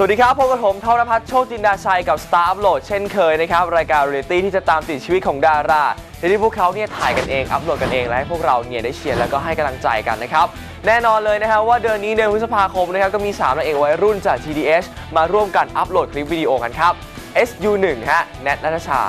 สวัสดีครับพบกับผมทรพัฒน์โชคจินดาชัยกับ Star Upload เช่นเคยนะครับ รายการเรียลิตี้ที่จะตามติดชีวิตของดาราในที่พวกเขาเนี่ยถ่ายกันเอง อัปโหลดกันเอง และให้พวกเราเนี่ยได้เชียร์แล้วก็ให้กำลังใจกันนะครับ แน่นอนเลยนะครับว่าเดือนนี้เดือนพฤษภาคมนะครับก็มี3นางเอกวัยรุ่นจาก TDH มาร่วมกันอัปโหลดคลิปวิดีโอกันครับ SU1 ฮะแนทนัทชา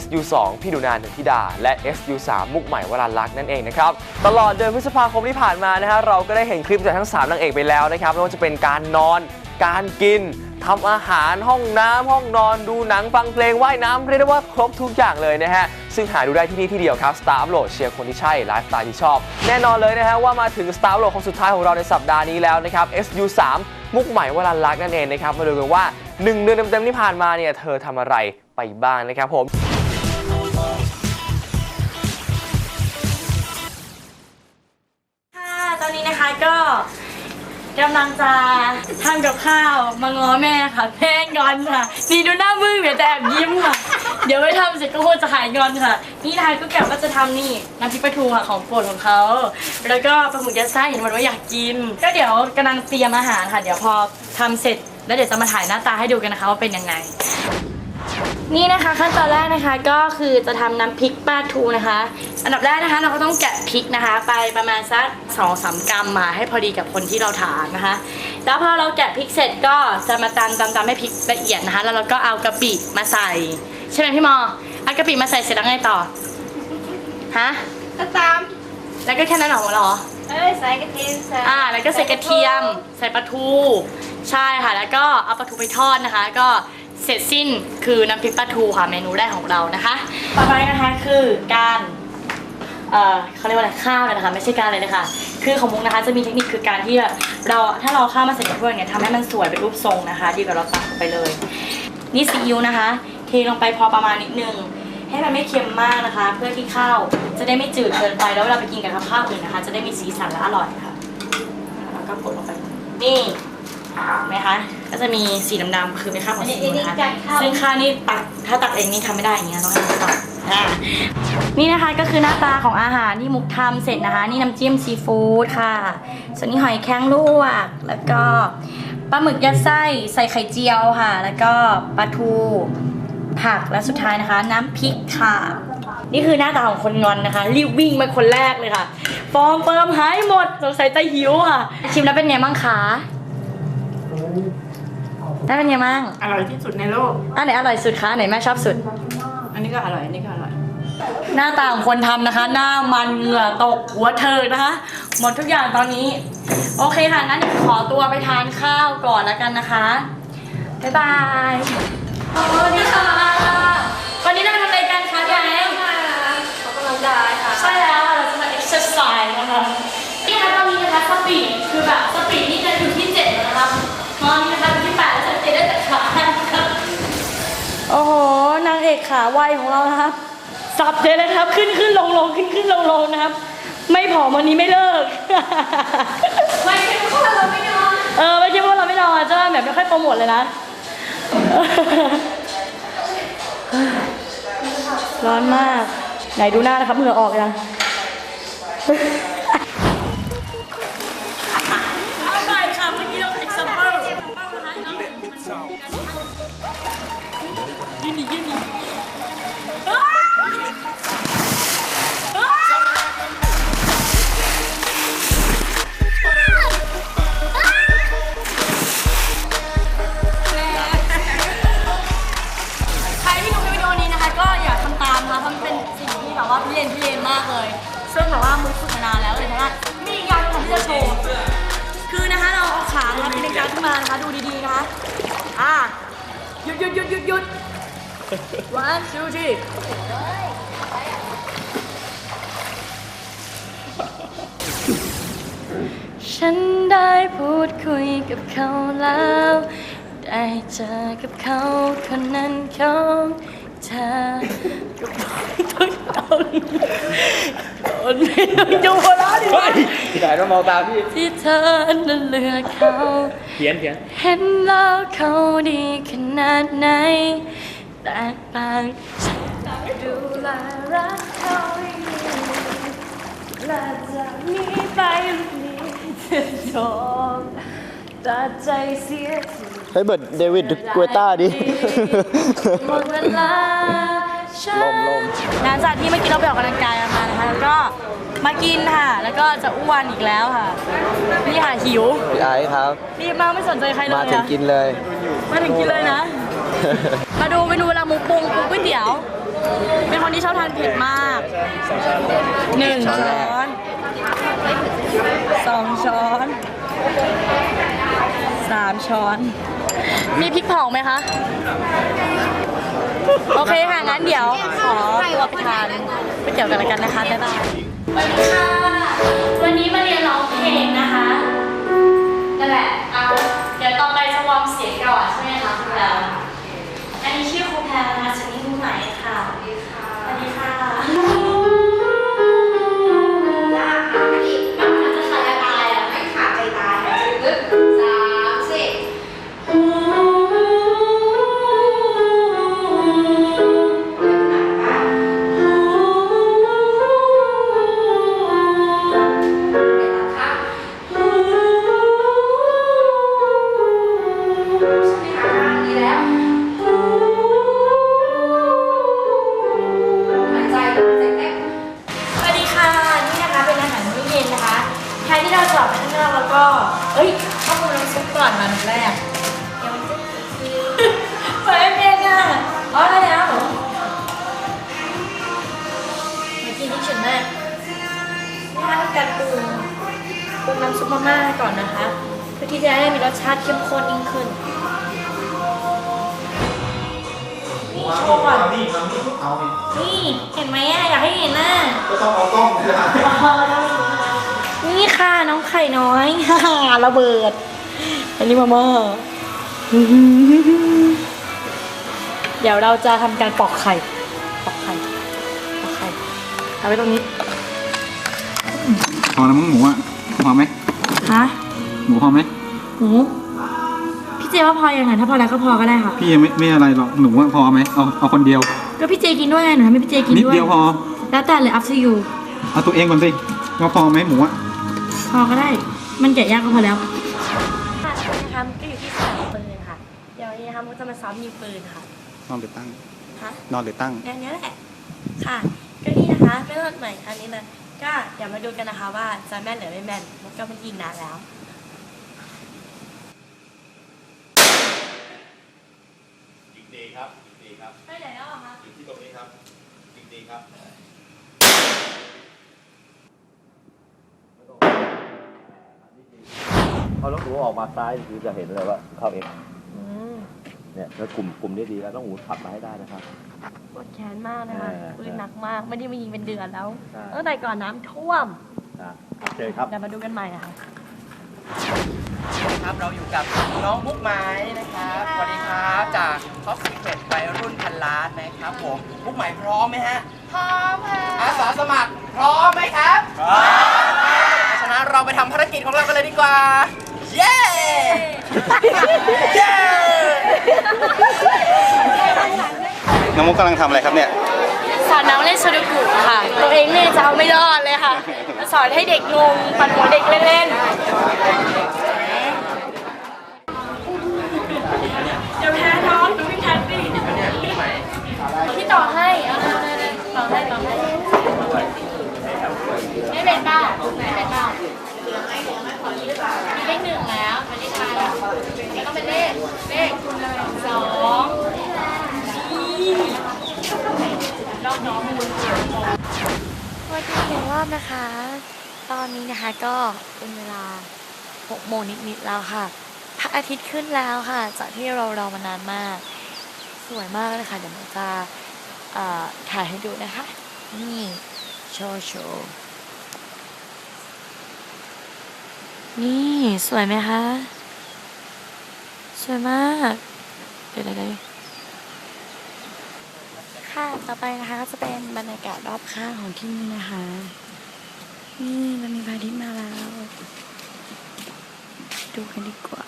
SU2 พี่ดุนานนทิดา และ SU3 มุกใหม่วรันลักษณ์นั่นเองนะครับ ตลอดเดือนพฤษภาคมที่ผ่านมานะฮะเราก็ได้เห็นคลิปจากทั้ง3นางเอกไปแล้วนะครับไม่ว่าจะเป็นการนอน การกินทำอาหารห้องน้ำห้องนอนดูหนังฟังเพลงว่ายน้ำเรียกได้ว่าครบทุกอย่างเลยนะฮะ ซึ่งหาดูได้ที่นี่ที่เดียวครับ Star Upload เชียร์คนที่ใช่ ไลฟ์สไตล์ที่ชอบ แน่นอนเลยนะฮะว่ามาถึง Star Upload คนสุดท้ายของเราในสัปดาห์นี้แล้วนะครับ SU3 มุกใหม่วรันลักษณ์นั่นเองนะครับ มาดูกันว่า 1 เดือนเต็มๆที่ผ่านมาเนี่ยเธอทำอะไรไปบ้างนะครับผม กำลังจะทำกับข้าวมาง้อแม่ค่ะแม่งอนค่ะนี่ดูหน้ามึงเดี๋ยวแต่แอบยิ้มค่ะ เดี๋ยวไม่ทำเสร็จก็คงจะหายงอนค่ะ นี่ทายก็แกะว่าจะทำนี่น้ำพริกปลาทูค่ะของโปรดของเขาแล้วก็ปลาหมึกยัดไส้เห็นมันว่าอยากกิน ก็เดี๋ยวกำลังเตรียมอาหารค่ะ เดี๋ยวพอทำเสร็จ แล้วเดี๋ยวจะมาถ่ายหน้าตาให้ดูกันนะคะว่าเป็นยังไง นี่นะคะขั้นตอนแรกนะคะก็คือจะทำน้ำพริกปลาทูนะคะ อันดับแรกนะคะ เราก็ต้องแกะพริกนะคะ ไปประมาณสักสองสามกรัมมาให้พอดีกับคนที่เราทานนะคะ แล้วพอเราแกะพริกเสร็จก็จะมาตำตำตำให้พริกละเอียดนะคะ แล้วเราก็เอากะปิมาใส่ ใช่ไหมพี่มอเอากะปิมาใส่เสร็จแล้วไงต่อฮะก็ตามแล้วก็แค่นั้นเหรอเหรอเอ้ยใส่กระเทียมใส่อ่าแล้วก็ใส่กระเทียม ใส่ปลาทู ใช่ค่ะ แล้วก็เอาปลาทูไปทอดนะคะ ก็ เสร็จสิ้นคือน้ำพริกปลาทูค่ะเมนูแรกของเรานะคะ ต่อไปนะคะคือการเอ่อเขาเรียกว่าอะไรข้าวเลยนะคะ ไม่ใช่การเลยนะคะ คือของมุกนะคะจะมีเทคนิคคือการที่แบบเราถ้าเราเอาข้าวมาใส่ในถ้วยเนี่ยทำให้มันสวยเป็นรูปทรงนะคะ ดีกว่าเราตักไปเลย นี่ซีอิ๊วนะคะ เทลงไปพอประมาณนิดนึง ให้มันไม่เค็มมากนะคะ เพื่อที่ข้าวจะได้ไม่จืดเกินไปแล้วเวลาไปกินกับข้าวอื่นนะคะ จะได้มีสีสันและอร่อยค่ะแล้วก็กดลงไปนี่ เห็นไหมคะ ก็จะมีสีดำๆคือเป็นข้าวของซีอิ๊วนะคะซึ่งข้าวนี่ตักถ้าตักเองนี่ทำไม่ได้อย่างเงี้ยต้องให้เขาตักอ่านี่นะคะก็คือหน้าตาของอาหารที่มุกทำเสร็จนะคะ นี่น้ำจิ้มซีฟู้ดค่ะ ส่วนนี้หอยแครงลวก แล้วก็ปลาหมึกยัดไส้ใส่ไข่เจียวค่ะ แล้วก็ปลาทูผักและสุดท้ายนะคะ น้ำพริกค่ะ นี่คือหน้าตาของคนงอนนะคะ รีบวิ่งมาคนแรกเลยค่ะ ฟองเฟิร์มหายหมดสงสัยใจหิวค่ะ ชิมแล้วเป็นไงบ้างคะ ได้เป็นไงบ้างอร่อยที่สุดในโลก อันไหนอร่อยสุดคะอันไหนแม่ชอบสุด อันนี้ก็อร่อยอันนี้ก็อร่อย หน้าตาของคนทำนะคะ หน้ามันเหงื่อตกหัวเทิงนะคะ หมดทุกอย่างตอนนี้ โอเคค่ะงั้นเดี๋ยวขอตัวไปทานข้าวก่อนแล้วกันนะคะ บ๊ายบาย สวัสดีค่ะ ขาไวของเรานะครับ สับเลยนะครับ ขึ้นขึ้นลงลงขึ้นขึ้นลงลงนะครับ ไม่ผอมวันนี้ไม่เลิก ไม่ใช่เพราะเราไม่นอน เออไม่ใช่เพราะเราไม่นอนจะแบบไม่ค่อยโปรโมทเลยนะ ร้อนมาก ไหนดูหน้านะครับเหงื่อออกยัง อ่าหยุดหยุดหยุดหยุดหยุด one two three ฉันได้พูดคุยกับเขาแล้ว ได้เจอกับเขาคนนั้นของเธอก็ต้องเอา นไม่ต้องดูแล้วดิวะที่ไหนต้องมองตาพี่ที่เธอนั้นเลือกเขาเพี้ยนเพี้ยนเห็นแล้วเขาดีขนาดไหนแตกต่างจากดูแลรักเขาให้ดีและจะมีไปลูกนี้จะจบตัดใจเสียทีเฮ้ยเบิร์ดเดวิดกวต้าดิหมดเวลา ลมลมหลังจากที่เมื่อกี้เราไปออกกำลังกายกันมานะคะแล้วก็มากินค่ะ แล้วก็จะอ้วนอีกแล้วค่ะ นี่ค่ะหิวพี่ไอซ์ครับ รีบมากไม่สนใจใครเลยมาถึงอะกินเลย มาถึงกินเลยนะ มาดูเมนูเวลามุกปรุงปรุงก๋วยเตี๋ยว เป็นคนที่ชอบทานเผ็ดมากหนึ่งช้อนสองช้อนสามช้อน มีพริกเผาไหมคะ โอเคค่ะ งั้นเดี๋ยวขอตัวไปทานไปเตี๋ยวกันแล้วกันนะคะ บ๊ายบายสวัสดีค่ะ วันนี้มาเรียนร้องเพลงนะคะนั่นแหละเอาเดี๋ยวต่อไปจะวอร์มเสียงก่อนใช่ไหมคะคุณแล้วอันนี้ชื่อครูแพรนะคะ มากินที่ฉันแม่นี่นะคะเป็นการปรุงปรุงน้ำซุปมาม่าก่อนนะคะ เพื่อที่จะได้มีรสชาติเข้มข้นยิ่งขึ้นนี่โชว์ก่อนนี่เห็นไหมอะอยากให้เห็นน่ะก็ต้องเอากล้องนะนี่ค่ะน้องไข่น้อยระเบิด อันนี้มาม่าเดี๋ยวเราจะทำการปอกไข่ เอาไว้ตรงนี้ พอแล้วมั้งหมูอะพอไหมฮะ หมูพอไหมหมู พี่เจว่าพอยังไงถ้าพอแล้วก็พอก็ได้ค่ะ พี่ยังไม่ไม่อะไรหรอกหนูว่าพอไหมเอาเอาคนเดียวก็พี่เจกินด้วยไงหนูทำให้พี่เจกินนิดด้วย เดียวพอแล้วแต่เลย up to you เอาตัวเองก่อนสิว่าพอไหมหมูอะพอก็ได้ มันแกะยากก็พอแล้ว ค่ะนะคะก็อยู่ที่สนามปืนค่ะ เดี๋ยววันนี้นะคะมันจะมาซ้อมยิงปืนค่ะนอนหรือตั้ง ฮะนอนหรือตั้ง แนวนี้แหละ ค่ะก็นี่นะคะ ไม่รอดใหม่อันนี้นะก็เดี๋ยวมาดูกันนะคะว่าจะแม่นหรือไม่แม่นมันก็มันยิงนานแล้วยิงดีครับยิงดีครับไปไหนแล้วอะคะอยู่ที่ตรงนี้ครับยิงดีครับพอน้องหนูออกมาซ้ายคือจะเห็นเลยว่าเข้าเอ็มอืม เนี่ยแล้วกลุ่มกลุ่มนี้ดีแล้วน้องหนูขับมาให้ได้นะครับ ปวดแขนมากนะคะเออปืนหนักมาก ไม่ได้มายิงเป็นเดือนแล้วใช่ ตั้งแต่ก่อนน้ำท่วมอะเชิญครับ เดี๋ยวมาดูกันใหม่นะคะครับเราอยู่กับน้องมุกไม้นะครับสวัสดีครับจากท็อปซีเครตวัยรุ่นพันล้านนะครับผมมุกไม้พร้อมไหมฮะพร้อมค่ะอาสาสมัครพร้อมไหมครับพร้อมฉะนั้นเราไปทำภารกิจของเรากันเลยดีกว่า เย้ เย้ น้องมุกกำลังทำอะไรครับเนี่ย สอนน้องเล่นซูดูกุค่ะ ตัวเองเนี่ยจะเอาไม่รอดเลยค่ะจะสอนให้เด็กงงปั่นหัวเด็กเล่นๆเดี๋ยวแพ้น้องดูพี่แพทดิพี่ต่อให้เอาเลยๆต่อให้ต่อให้ไม่เป็นเป้าไม่เป็นเป้ามีเลขหนึ่งแล้วไม่ได้ใช่แล้วก็ต้องเป็นเลขเลขสองนี่ รอบน้องมูลเกี่ยวกับส วัสดีอีกรอบนะคะ ตอนนี้นะคะก็เป็นเวลา6โมงนิดๆแล้วค่ะพระอาทิตย์ขึ้นแล้วค่ะ จากที่เรารอมานานมาก สวยมากเลยค่ะ เดี๋ยวหนูจะถ่ายให้ดูนะคะ นี่โชว์โชว์นี่สวยไหมคะ สวยมาก เดี๋ยวเดี๋ยวเดี๋ยว ค่ะ ต่อไปนะคะก็จะเป็นบรรยากาศรอบข้างของที่นี่นะคะ นี่มันมีพาทิตย์มาแล้ว ดูกันดีกว่า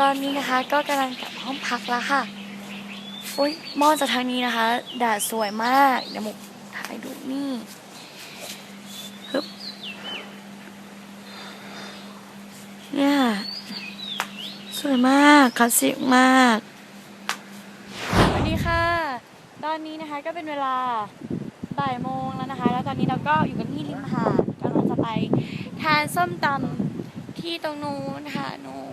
ตอนนี้นะคะก็กำลังกลับห้องพักแล้วค่ะโอ้ยมองจากทางนี้นะคะแดดสวยมากเดี๋ยวมุกถ่ายดู นี่ฮึบเนี่ย ส วยมากคลาสสิกมาก สวัสดีค่ะ ตอนนี้นะคะก็เป็นเวลาบ่ายโมงแล้วนะคะ แล้วตอนนี้เราก็อยู่กันที่ริมหาดกำลังจะไปทานส้มตำที่ตรงนู้นค่ะนู้น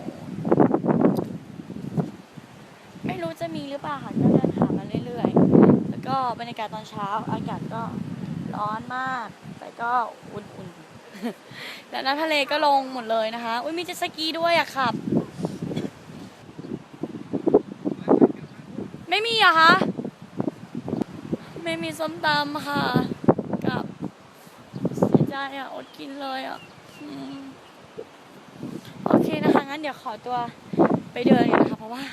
ไม่รู้จะมีหรือเปล่าค่ะก็เดินหามาเรื่อยๆ แล้วก็บรรยากาศตอนเช้า อากาศก็ร้อนมาก แต่ก็อุ่นๆ แล้วน้ำทะเลก็ลงหมดเลยนะคะ อุ้ยมีเจ็ตสกีด้วยอะขับ ไม่มีอะคะไม่มีส้มตำค่ะ กับเสียใจอะอดกินเลยอะโอเคนะคะ งั้นเดี๋ยวขอตัวไปเดินกันนะคะ เพราะว่า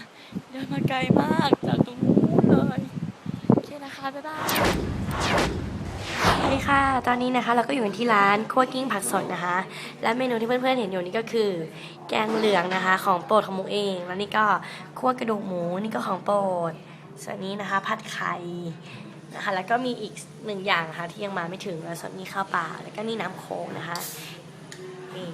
เดินมาไกลมากจากตรงนู้นเลย โอเคนะคะ บ๊ายบาย สวัสดีค่ะ ตอนนี้นะคะเราก็อยู่กันที่ร้านคั่วกิ้งผักสดนะคะ และเมนูที่เพื่อนๆเห็นอยู่นี่ก็คือ แกงเหลืองนะคะ ของโปรดของมุกเอง แล้วนี่ก็คั่วกระดูกหมูนี่ก็ของโปรด ส่วนนี้นะคะผัดไข่นะคะ แล้วก็มีอีกหนึ่งอย่างนะคะที่ยังมาไม่ถึงแล้วส่วนนี้ข้าวเปล่าแล้วก็นี่น้ำโค้งนะคะนี่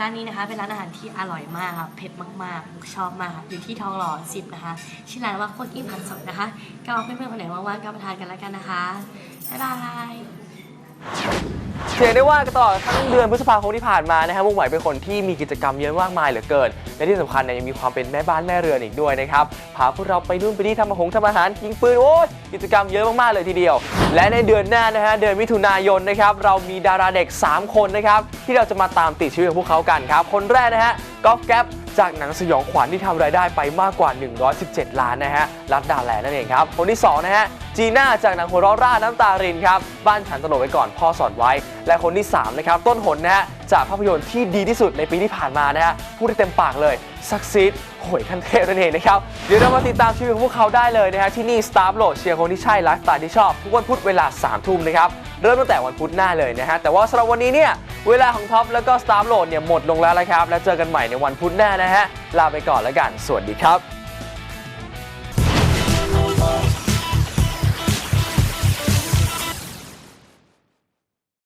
ร้านนี้นะคะเป็นร้านอาหารที่อร่อยมากครับเผ็ดมากๆมุกชอบมากอยู่ที่ทองหล่อสิบนะคะชื่อร้านว่าคั่วกิ้งผัดสดนะคะก็เพื่อนๆคนไหนว่างๆก็มาทานกันแล้วกันนะคะบ๊ายบาย เสียได้ว่าตลอดทั้งเดือนพฤษภาคมที่ผ่านมานะครับมุกไหวเป็นคนที่มีกิจกรรมเยอะมากมายเหลือเกิน และที่สำคัญเนี่ยยังมีความเป็นแม่บ้านแม่เรือนอีกด้วยนะครับ พาพวกเราไปนู่นไปนี่ทำอาหงทำอาหารยิงปืนโอ้ยกิจกรรมเยอะมากๆเลยทีเดียว และในเดือนหน้านะฮะเดือนมิถุนายนนะครับเรามีดาราเด็ก 3 คนนะครับที่เราจะมาตามติดชีวิตของพวกเขากันครับ คนแรกนะฮะก๊อฟแก๊ป จากหนังสยองขวัญที่ทำรายได้ไปมากกว่า 117 ล้านนะฮะรัดดาแลนั่นเองครับ คนที่2นะฮะจีน่าจากหนังหัวเราะร่าน้ำตารินครับบ้านฉันตลกไว้ก่อนพ่อสอนไว้ และคนที่3นะครับต้นหนนะฮะจากภาพยนตร์ที่ดีที่สุดในปีที่ผ่านมานะฮะพูดได้เต็มปากเลยซักซีดโหยขั้นเทพนั่นเองนะครับ เดี๋ยวเรามาติดตามชีวิตของพวกเขาได้เลยนะฮะที่นี่ Star โหลดเชียร์คนที่ใช่ไลฟ์สไตล์ที่ชอบทุกวันพุธเวลา3ทุ่มนะครับเริ่มตั้งแต่วันพุธหน้าเลยนะฮะแต่ว่าสำหรับวันนี้เนี่ย เวลาของท็อปแล้วก็สตาร์โหลดเนี่ยหมดลงแล้วนะครับ แล้วเจอกันใหม่ในวันพุธหน้านะฮะ ลาไปก่อนแล้วกัน สวัสดีครับ